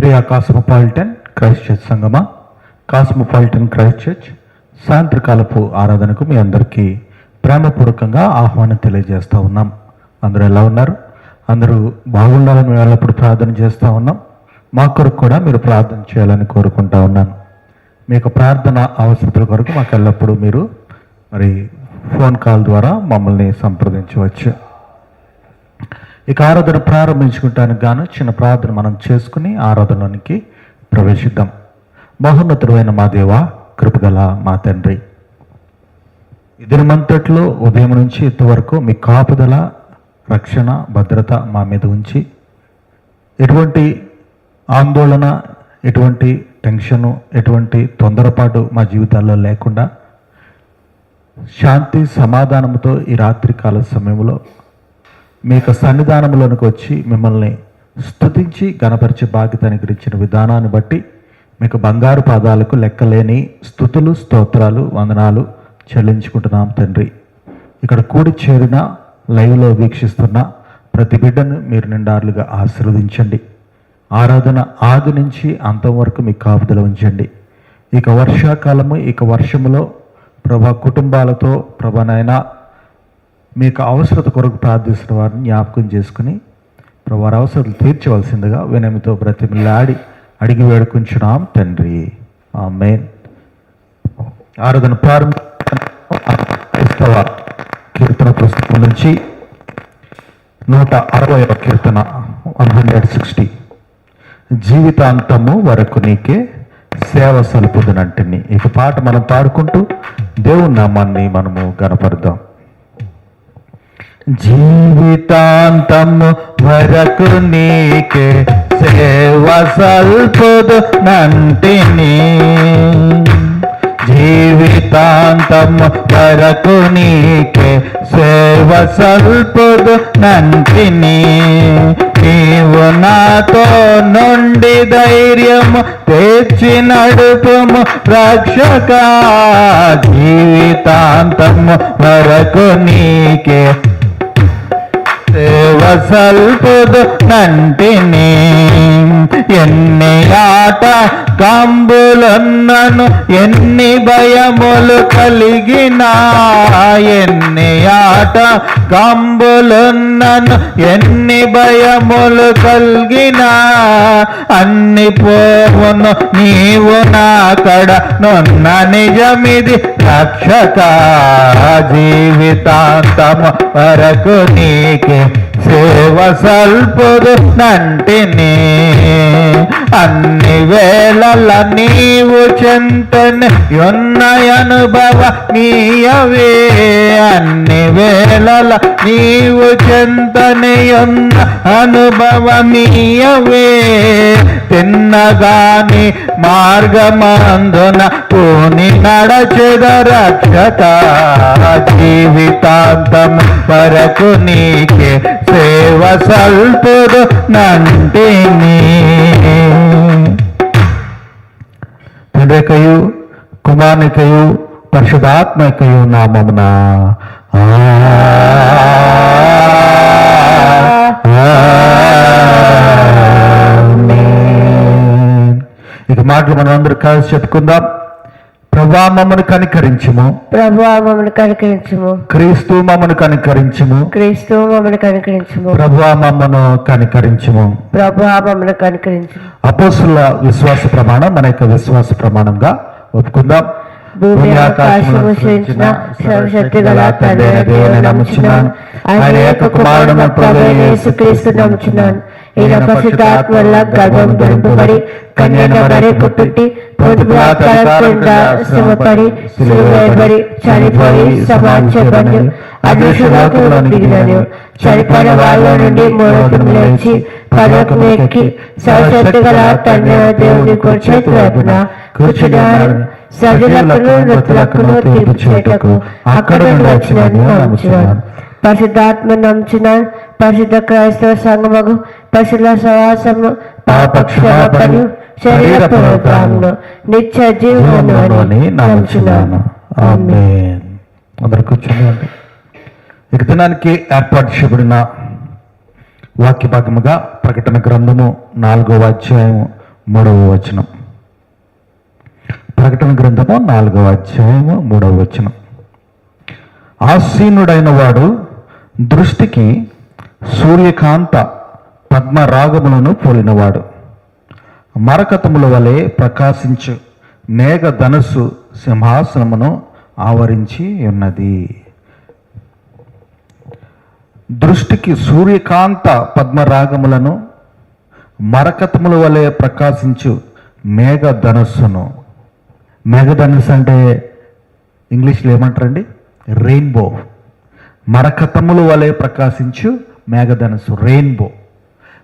Priya cosmopolitan Christ church సంగమా cosmopolitan Christ church సాయంత్రకాలపు ఆరాధనకు మీ అందరికీ ప్రేమపూర్వకంగా ఆహ్వానం తెలియజేస్తూ ఉన్నాం. అందరూ ఎలా ఉన్నారు? అందరూ బాగుండాలని మేము ఎల్లప్పుడు ప్రార్థన చేస్తూ ఉన్నాం. మా కొరకు కూడా మీరు ప్రార్థన చేయాలని కోరుకుంటా ఉన్నాను. మీ యొక్క ప్రార్థన అవసరతల కొరకు మాకు ఎల్లప్పుడూ మీరు మరి ఫోన్ కాల్ ద్వారా మమ్మల్ని సంప్రదించవచ్చు. ఇక ఆరాధన ప్రారంభించుకుంటానికి గాను చిన్న ప్రార్థన మనం చేసుకుని ఆరాధనలోనికి ప్రవేశిద్దాం. మహోన్నతుడైన మా దేవ కృపగల మా తండ్రి. ఈ దినమంతట్లో ఉదయం నుంచి ఇంతవరకు మీ కాపుదల రక్షణ భద్రత మా మీద ఉంచి ఎటువంటి ఆందోళన ఎటువంటి టెన్షను ఎటువంటి తొందరపాటు మా జీవితాల్లో లేకుండా శాంతి సమాధానంతో ఈ రాత్రి కాల సమయంలో మీ యొక్క సన్నిధానంలోనికి వచ్చి మిమ్మల్ని స్తుతించి గణపరిచే బాధ్యతని గురించిన విధానాన్ని బట్టి మీకు బంగారు పాదాలకు లెక్కలేని స్థుతులు స్తోత్రాలు వందనాలు చెల్లించుకుంటున్నాం తండ్రి. ఇక్కడ కూడి చేరిన లైవ్లో వీక్షిస్తున్న ప్రతి బిడ్డను మీరు నిండారులుగా ఆశీర్వదించండి. ఆరాధన ఆది నుంచి అంతం వరకు మీ కాపుదల ఉంచండి. ఇక వర్షాకాలము ఇక వర్షములో ప్రభా కుటుంబాలతో ప్రభనైనా మీకు అవసరత కొరకు ప్రార్థిస్తున్న వారిని జ్ఞాపకం చేసుకుని వారి అవసరాలు తీర్చవలసిందిగా వినమితో బ్రతిమిలాడి అడిగి వేడుకుంటున్నాం తండ్రి. ఆ మెయిన్ ఆరాధన ప్రారంభ క్రైస్తవ కీర్తన పుస్తకం నుంచి నూట అరవై కీర్తన వన్ హండ్రెడ్ సిక్స్టీ. జీవితాంతము వరకు నీకే సేవ సలుపుదనంటిని. ఇక పాట మనం పాడుకుంటూ దేవుని నామాన్ని మనము గనపరుద్దాం. జీవితాంతము వరకు నీకే సేవ సల్పుదు నంటిని. జీవితాంతము వరకు నీకే సేవ సల్పుదు నంటిని నీవు నాతో నుండి ధైర్యము తెచ్చి నడుపుము రక్షక జీవితాంతము వరకు నీకే సేవ సల్పుదు నంటిని ఎన్ని ఆట కంబులన్నను ఎన్ని భయములు కలిగినా ఎన్ని ఆట కంబులున్నను ఎన్ని భయములు కలిగినా అన్ని పోవును నీవు నాకడ నున్న నిజమిది రక్షక జీవితాంతము వరకు నీకే. సేవ సల్పుదు నంటిని అన్ని వేళల నీవు చెంతని ఉన్న అనుభవ నీయవే. అన్ని వేళల నీవు చెంతని ఉన్న అనుభవ నీయవే. తిన్నగాని మార్గమందున పూని నడచెదరక్షత జీవితాంతం వరకు నీకే సేవ సల్పుడు నంటిని. తండ్రికయు కుమారునికయు పరిశుధాత్మకయు నామమున. ఇక మాటలు మనం అందరూ కలిసి చెప్పుకుందాం. ప్రభా మమ్మను కనికరించుము. ప్రభా కనికరించుము. క్రీస్తు మమ్మను కనికరించుము. క్రీస్తు మమ్మల్ని కనికరించుము. ప్రభా మమ్మను కనికరించుము. ప్రభా కనికరించుము. అపోసుల విశ్వాస ప్రమాణం మన యొక్క విశ్వాస ప్రమాణంగా ఒప్పుకుందాం. భూమి ఆకాశము సృజించిన సర్వశక్తి గల తండ్రి అయిన దేవుని నమ్ముచున్నాను. ఆయన యొక్క కుమారుడు మా ప్రభు అయిన యేసుక్రీస్తు నమ్ముచున్నాను. ఈయన పరిశుద్ధాత్మ వల్ల గర్భం ధరింపబడి కన్యక మరి పుట్టుట్టి పొదుపుగా శ్రమపడి సిలువబడి చనిపోయి సమాజపడి అదృశ్యలోకంలో దిగినను. చనిపోయిన వాళ్ళ నుండి మూడోకం లేచి పదకం ఎక్కి సర్వశక్తి గల తండ్రి దేవుని కుడి చేతి వైపున కూర్చున్నాడు సజలకును నృతులకును తీర్పు చేయటకు అక్కడ వచ్చినని నమ్ముచున్నాను. పరిశుద్ధాత్మ నమ్ముచున్నాను పరిశుద్ధ క్రైస్తవ సంగమగు పరిశుద్ధ సవాసము పాప క్షమాపణను శరీర పునరుద్ధారణ నిత్య అని నమ్ముచున్నాను ఆమేన్. అందరు కూర్చోండి. ఇక దినానికి ఏర్పాటు చేయబడిన వాక్య భాగముగా ప్రకటన గ్రంథము నాలుగవ అధ్యాయం మూడవ వచనం. ప్రకటన గ్రంథము నాలుగవ అధ్యాయము మూడవ వచనం. ఆసీనుడైన వాడు దృష్టికి సూర్యకాంత పద్మరాగములను పోలినవాడు. మరకతముల వలె ప్రకాశించు మేఘ ధనస్సు సింహాసనమును ఆవరించి ఉన్నది. దృష్టికి సూర్యకాంత పద్మరాగములను మరకతముల వలె ప్రకాశించు మేఘ ధనస్సును. మేఘ ధనస్సు అంటే ఇంగ్లీష్లో ఏమంటారండి? రెయిన్బో. మరకతముల వలె ప్రకాశించు మేఘధనుసు రెయిన్బో.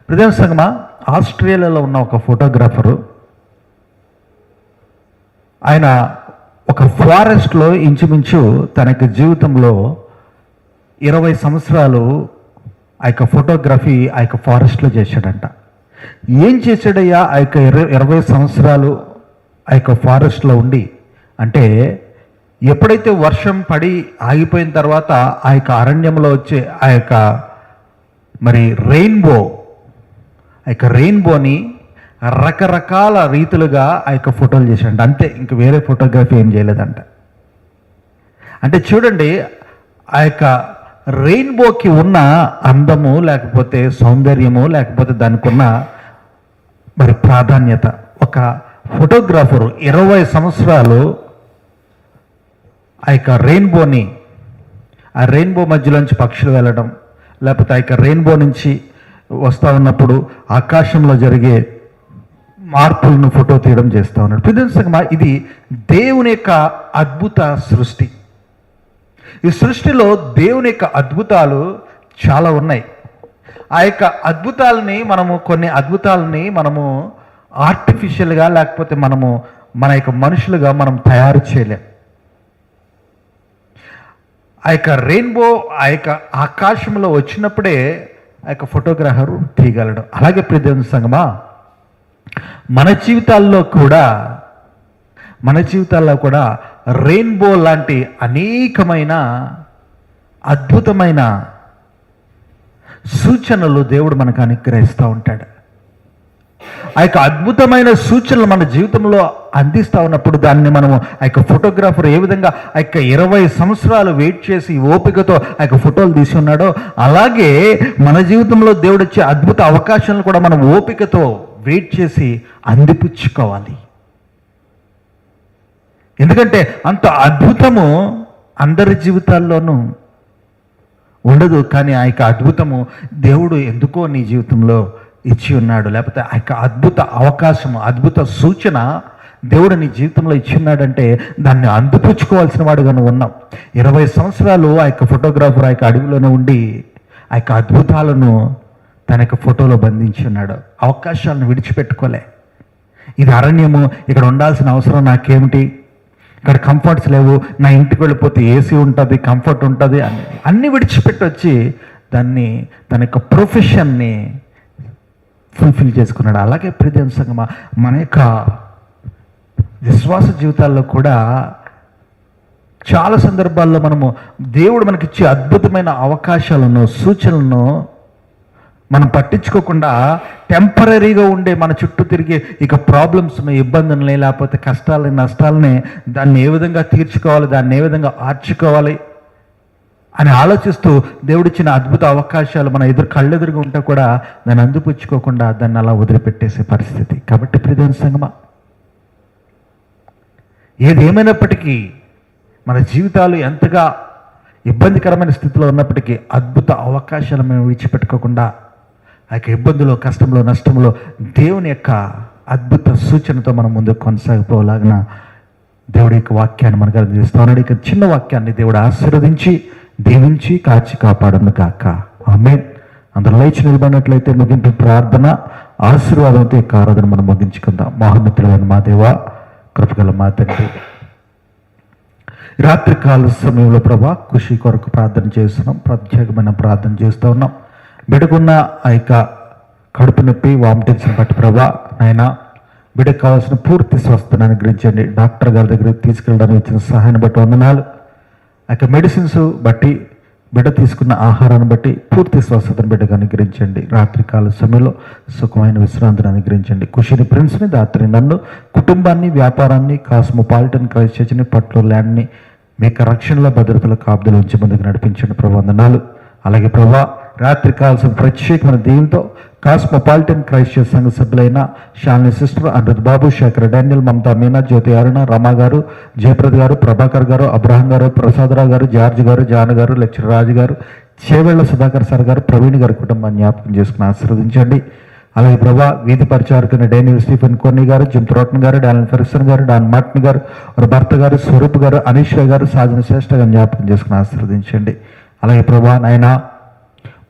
ప్రదేశ సంగమ ఆస్ట్రేలియాలో ఉన్న ఒక ఫోటోగ్రాఫరు ఆయన ఒక ఫారెస్ట్లో ఇంచుమించు తనకి జీవితంలో ఇరవై సంవత్సరాలు ఆ యొక్క ఫోటోగ్రఫీ ఆ యొక్క ఫారెస్ట్లో చేశాడంట. ఏం చేశాడయ్యా ఆ యొక్క ఇరవై ఇరవై సంవత్సరాలు ఆ యొక్క ఫారెస్ట్లో ఉండి? అంటే ఎప్పుడైతే వర్షం పడి ఆగిపోయిన తర్వాత ఆ యొక్క అరణ్యంలో వచ్చే ఆ యొక్క మరి రెయిన్బో ఆ యొక్క రెయిన్బోని రకరకాల రీతులుగా ఆ యొక్క ఫోటోలు చేశాడు అంతే ఇంక వేరే ఫోటోగ్రఫీ ఏం చేయలేదంట. అంటే చూడండి ఆ యొక్క రెయిన్బోకి ఉన్న అందము లేకపోతే సౌందర్యము లేకపోతే దానికి ఉన్న మరి ప్రాధాన్యత. ఒక ఫోటోగ్రాఫరు ఇరవై సంవత్సరాలు ఆ యొక్క రెయిన్బోని ఆ రెయిన్బో మధ్యలోంచి పక్షులు వెళ్ళడం లేకపోతే ఆ యొక్క రెయిన్బో నుంచి వస్తూ ఉన్నప్పుడు ఆకాశంలో జరిగే మార్పులను ఫోటో తీయడం చేస్తూ ఉన్నాడు. ప్రదర్శకమా ఇది దేవుని యొక్క అద్భుత సృష్టి. ఈ సృష్టిలో దేవుని యొక్క అద్భుతాలు చాలా ఉన్నాయి. ఆ యొక్క అద్భుతాలని మనము కొన్ని అద్భుతాలని మనము ఆర్టిఫిషియల్గా లేకపోతే మనము మన యొక్క మనుషులుగా మనం తయారు చేయలేం. ఆ యొక్క రెయిన్బో ఆ యొక్క ఆకాశంలో వచ్చినప్పుడే ఆ యొక్క ఫోటోగ్రాఫర్ తీయగలడు. అలాగే ప్రదేశ సంగమా మన జీవితాల్లో కూడా మన జీవితాల్లో కూడా రెయిన్బో లాంటి అనేకమైన అద్భుతమైన సూచనలు దేవుడు మనకు అనుగ్రహిస్తూ ఉంటాడు. ఆ యొక్క అద్భుతమైన సూచనలు మన జీవితంలో అందిస్తూ ఉన్నప్పుడు దాన్ని మనము ఆ యొక్క ఫోటోగ్రాఫర్ ఏ విధంగా ఆ యొక్క ఇరవై సంవత్సరాలు వెయిట్ చేసి ఓపికతో ఆ యొక్క ఫోటోలు తీసి ఉన్నాడో అలాగే మన జీవితంలో దేవుడు ఇచ్చే అద్భుత అవకాశాలను కూడా మనం ఓపికతో వెయిట్ చేసి అందిపుచ్చుకోవాలి. ఎందుకంటే అంత అద్భుతము అందరి జీవితాల్లోనూ ఉండదు కానీ ఆ యొక్క అద్భుతము దేవుడు ఎందుకో నీ జీవితంలో ఇచ్చి ఉన్నాడు. లేకపోతే ఆ యొక్క అద్భుత అవకాశము అద్భుత సూచన దేవుడు నీ జీవితంలో ఇచ్చి ఉన్నాడంటే దాన్ని అందిపుచ్చుకోవాల్సిన వాడుగా నువ్వు ఉన్నావు. ఇరవై సంవత్సరాలు ఆ యొక్క ఫోటోగ్రాఫర్ ఆ యొక్క అడవిలోనే ఉండి ఆ యొక్క అద్భుతాలను తన యొక్క ఫోటోలో బంధించి ఉన్నాడు. అవకాశాలను విడిచిపెట్టుకోలే. ఇది అరణ్యము ఇక్కడ ఉండాల్సిన అవసరం నాకేమిటి? ఇక్కడ కంఫర్ట్స్ లేవు నా ఇంటికి వెళ్ళిపోతే ఏసీ ఉంటుంది కంఫర్ట్ ఉంటుంది అని అన్నీ విడిచిపెట్టి వచ్చి దాన్ని తన యొక్క ప్రొఫెషన్ని ఫుల్ఫిల్ చేసుకున్నాడు. అలాగే ప్రదేశంగా మన యొక్క విశ్వాస జీవితాల్లో కూడా చాలా సందర్భాల్లో మనము దేవుడు మనకిచ్చే అద్భుతమైన అవకాశాలను సూచనలను మనం పట్టించుకోకుండా టెంపరీగా ఉండే మన చుట్టూ తిరిగే ఇక ప్రాబ్లమ్స్ని ఇబ్బందులని లేకపోతే కష్టాలని నష్టాలని దాన్ని ఏ విధంగా తీర్చుకోవాలి దాన్ని ఏ విధంగా ఆర్చుకోవాలి అని ఆలోచిస్తూ దేవుడిచ్చిన అద్భుత అవకాశాలు మన ఎదురు కళ్ళెదురుగా ఉంటే కూడా దాన్ని అందుపుచ్చుకోకుండా దాన్ని అలా వదిలిపెట్టేసే పరిస్థితి. కాబట్టి ప్రియం సంగమా ఏదేమైనప్పటికీ మన జీవితాలు ఎంతగా ఇబ్బందికరమైన స్థితిలో ఉన్నప్పటికీ అద్భుత అవకాశాలు మేము విడిచిపెట్టుకోకుండా ఆ యొక్క ఇబ్బందులో కష్టంలో నష్టంలో దేవుని యొక్క అద్భుత సూచనతో మనం ముందుకు కొనసాగిపోలాగిన దేవుడి యొక్క వాక్యాన్ని మనకు అందిస్తా ఉన్నాడు ఇక చిన్న వాక్యాన్ని దేవుడు ఆశీర్వదించి దీవించి కాచి కాపాడను కాక ఆమె అందరూ లేచి నిలబడినట్లయితే ముగింపు ప్రార్థన ఆశీర్వాదంతో ఈ ఆరాధన మనం ముగించుకుందాం. మహోన్నతులైన మా దేవ కృపగల మా తండ్రి. రాత్రికాల సమయంలో ప్రభా కృషి కొరకు ప్రార్థన చేస్తున్నాం. ప్రత్యేకమైన ప్రార్థన చేస్తూ ఉన్నాం. బిడకున్న ఆ యొక్క కడుపు నొప్పి వామిటింగ్స్ని బట్టి ప్రభా నాయన బిడకు కావాల్సిన పూర్తి స్వస్థను అనుగ్రహించండి. డాక్టర్ గారి దగ్గరికి తీసుకెళ్ళడానికి ఇచ్చిన సహాయాన్ని బట్టి వందనాలు. యొక్క మెడిసిన్స్ బట్టి బిడ్డ తీసుకున్న ఆహారాన్ని బట్టి పూర్తి స్వస్థతను బిడ్డకు అనుగ్రహించండి. రాత్రికాల సమయంలో సుఖమైన విశ్రాంతిని అనుగ్రహించండి. కుషిని ప్రిన్స్ని దాత్రి నన్ను కుటుంబాన్ని వ్యాపారాన్ని కాస్మోపాలిటన్ క్రైస్ట్ చర్చిని పట్ల ల్యాండ్ని మీ యొక్క రక్షణలో భద్రతలో కాపుదలు ఉంచి ముందుకు నడిపించండి. ప్రభు వందనాలు. అలాగే ప్రభా రాత్రి కావాల్సిన ప్రత్యేకమైన దీవులతో కాస్మోపాలిటన్ క్రైస్ట్ సంఘ సభ్యులైన శాలిని సిస్టర్ అమృత్ బాబు శేఖర్ డానియల్ మమతా మీనా జ్యోతి అరుణ రమా గారు జయప్రద్ గారు ప్రభాకర్ గారు అబ్రహం గారు ప్రసాదరావు గారు జార్జ్ గారు జాన్ గారు లెక్చర్ రాజు గారు చేవేళ్ళ సుధాకర్ సార్ గారు ప్రవీణ్ గారి కుటుంబాన్ని జ్ఞాపకం చేసుకుని ఆశీర్వదించండి. అలాగే ప్రభా వీధి పరిచారకున్న డేనియల్ స్టీఫెన్ కొన్ని గారు జిమ్ త్రోటన్ గారు డాన్ ఫెర్సన్ గారు డాన్ మార్టిన్ గారు వారి భర్త గారు స్వరూప్ గారు అనీష్ గారు సాధన శ్రేష్ఠగా గారు జ్ఞాపకం చేసుకుని ఆశీర్వదించండి. అలాగే ప్రభా నాయనా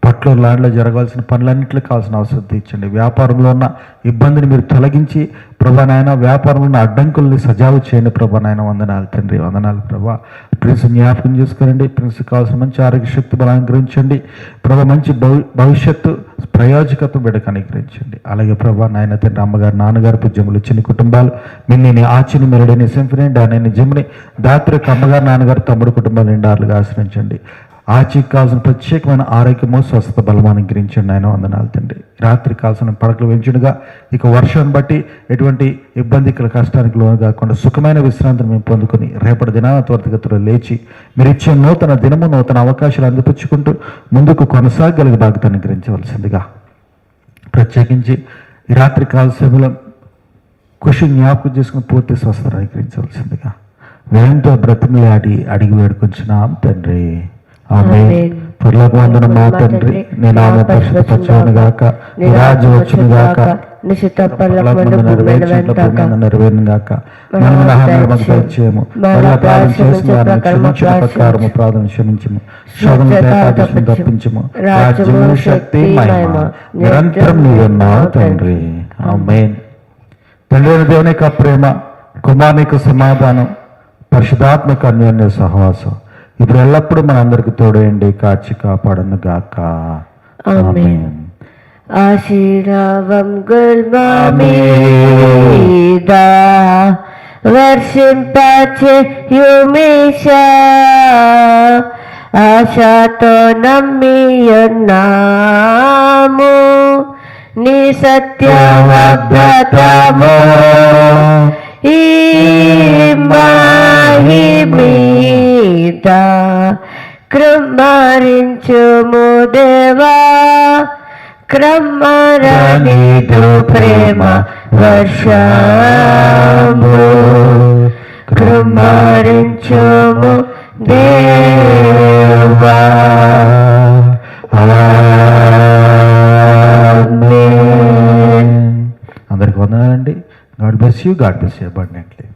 పట్లో ల్యాండ్లో జరగాల్సిన పనులన్నింటికి కావాల్సిన అవసరం తీర్చండి. వ్యాపారంలో ఉన్న ఇబ్బందిని మీరు తొలగించి ప్రభా నాయన వ్యాపారంలో ఉన్న అడ్డంకుల్ని సజావు చేయండి ప్రభా నాయన వందనాలు తండ్రి వందనాలు ప్రభా. ప్రిన్స్ జ్ఞాపకం చేసుకోనండి. ప్రిన్స్ కావాల్సిన మంచి ఆరోగ్య శక్తి బలం అనుగ్రహించండి. ప్రభా మంచి భవి భవిష్యత్తు ప్రయోజకత్వం బిడ్డకు అనుగ్రహించండి. అలాగే ప్రభా నాయన తండ్రి అమ్మగారు నాన్నగారు పూజ్యములు చిన్న కుటుంబాలు నేను ఆచిని మెరడిని సింఫిని డానిని జిమ్ని దాత్రి అమ్మగారు నాన్నగారు తమ్ముడు కుటుంబాలు నిండారులుగా ఆశ్రయించండి. ఆచికి కావాల్సిన ప్రత్యేకమైన ఆరోగ్యము స్వస్థత బలం అనుగ్రహించండి ఆయన వందనాలు తండ్రి. రాత్రి కావాల్సిన పడకలు పెంచుడుగా ఇక వర్షాన్ని బట్టి ఎటువంటి ఇబ్బందికల కష్టానికి లోను కాకుండా సుఖమైన విశ్రాంతిని మేము పొందుకొని రేపటి దినాన త్వరితగతిలో లేచి మీరు ఇచ్చే నూతన దినము నూతన అవకాశాలు అందిపుచ్చుకుంటూ ముందుకు కొనసాగలిగే బాధ్యత అనుగ్రహించవలసిందిగా ప్రత్యేకించి ఈ రాత్రి కాల సమయంలో కృషి జ్ఞాపకం చేసుకుని పూర్తి స్వస్థత అనుగ్రహించవలసిందిగా వేయంతో బ్రతిమలాడి అడిగి వేడుకొచ్చినాం తండ్రి. ఆమె ఆమేన్. పరలోకమందున మా తండ్రి నీ నామ పరిశుద్ధపరచును గాక నీ రాజ్యం వచ్చును గాక. నెరవేరును గాక మనము నహాన్ని దయచేయము. చేసిన వారిని క్షమించిన ప్రకారము ప్రార్థన క్షమించము. శోధన తప్పించము రాజ్యము శక్తి మహిమ. నిరంతరం నీ ఉన్నావు తండ్రి. ఆమేన్. తండ్రి దేవుని యొక్క ప్రేమ కుమారునికి సమాధానం పరిశుధాత్మక అన్యోన్య సహవాసం. ఇప్పుడు ఎల్లప్పుడూ మనందరికి తోడేయండి కాచి కాపాడను గాక. గుల్మీద వర్షింపచే యుమేష. ఆశతో నమ్మియున్నాము. నీ సత్యవద్రతము ఈ మాహి మీద క్రమరించుము దేవా. క్రమరనిదు ప్రేమ వర్షము క్రమరించుము దేవా. God bless you. God bless you abundantly.